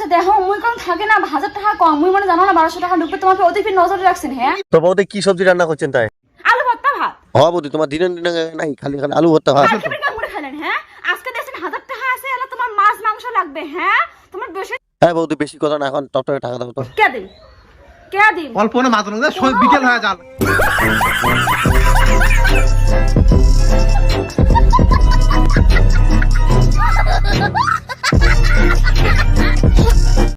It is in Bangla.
আছে দেখো মুই কম থাকে না হাজার টাকা কম মুই মানে জানো না বারোশো টাকা ঢুকবে তোমাকে ওদিকে নজর রাখছেন হ্যাঁ তো বৌদি কি সবজি রান্না করছেন তাই? আলু ভর্তা ভাত। হ বৌদি তোমার দিনে দিনে নাই খালি খালি আলু ভর্তা ভাত। কেমন করে হ্যাঁ আজকে দেখছেন হাজার টাকা আছে এলা তোমার মাছ মাংস লাগবে হ্যাঁ তোমার বেশি হ্যাঁ বৌদি বেশি কথা না এখন টপটপে টাকা দাও তো কে দিন কে দিন অল্প না মাত্র না সব বিকেল হয়ে যাল